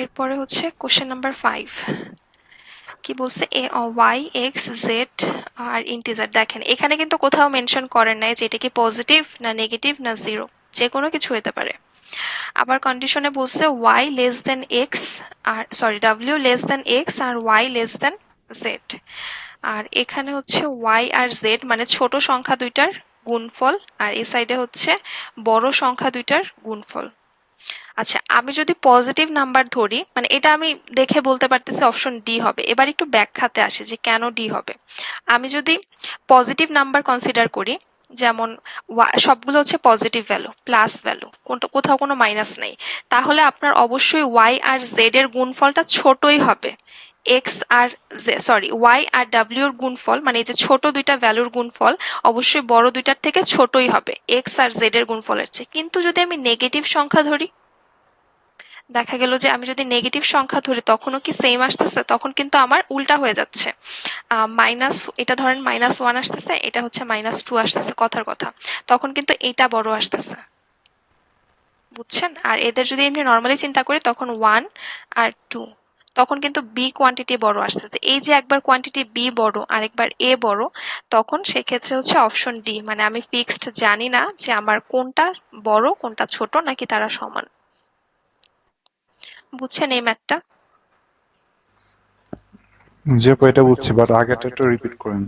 এরপরে হচ্ছে question number five কি বলছে? এ ওয়াই এক্স জেড আর ইন্টিজার দেখেন, এখানে কিন্তু কোথাও মেনশন করেন নাই যে এটা কি পজিটিভ না নেগেটিভ না জিরো যে কোনো কিছু হতে পারে। আবার কন্ডিশনে বলছে ওয়াই লেস দেন এক্স আর sorry W less than X আর ওয়াই লেস দেন জেড আর এখানে হচ্ছে ওয়াই আর জেড মানে ছোট সংখ্যা দুইটার গুণফল, আর এই সাইডে হচ্ছে বড় সংখ্যা দুইটার গুণফল। আচ্ছা আমি যদি পজিটিভ নাম্বার ধরি মানে এটা আমি দেখে বলতে পারতেছি অপশন ডি হবে। এবার একটু ব্যাখ্যাতে আসে যে কেন ডি হবে। আমি যদি পজিটিভ নাম্বার কনসিডার করি, যেমন সবগুলো হচ্ছে পজিটিভ ভ্যালু প্লাস ভ্যালু কোথাও কোনো মাইনাস নেই, তাহলে আপনার অবশ্যই ওয়াই আর জেড এর গুণফলটা ছোটই হবে। এক্স আর সরি ওয়াই আর ডাব্লিউ এর গুণফল মানে এই যে ছোট দুইটা ভ্যালুর গুণফল, অবশ্যই বড় দুইটার থেকে ছোটই হবে এক্স আর জেড এর গুণফলের চেয়ে। কিন্তু যদি আমি নেগেটিভ সংখ্যা ধরি দেখা গেল যে আমি যদি নেগেটিভ সংখ্যা ধরি, তখনও কি সেম আসতেছে? তখন কিন্তু আমার উল্টা হয়ে যাচ্ছে। মাইনাস এটা ধরেন মাইনাস ওয়ান আসতেছে, এটা হচ্ছে মাইনাস টু আসতেছে, কথার কথা। তখন কিন্তু এটা বড় আসতেছে। বুঝছেন? আর এদের যদি এমনি নর্মালি চিন্তা করি, তখন ওয়ান আর টু তখন কিন্তু বি কোয়ান্টিটি বড় আসতেছে। এই যে একবার কোয়ান্টিটি বি বড় আর একবার এ বড়, তখন সেক্ষেত্রে হচ্ছে অপশন ডি মানে আমি ফিক্সড জানি না যে আমার কোনটা বড়, কোনটা ছোট, নাকি তারা সমান। বুঝছেন এই ম্যাথটা? জি আপু এটা বুঝছি বাট আগেটা একটু রিপিট করেন।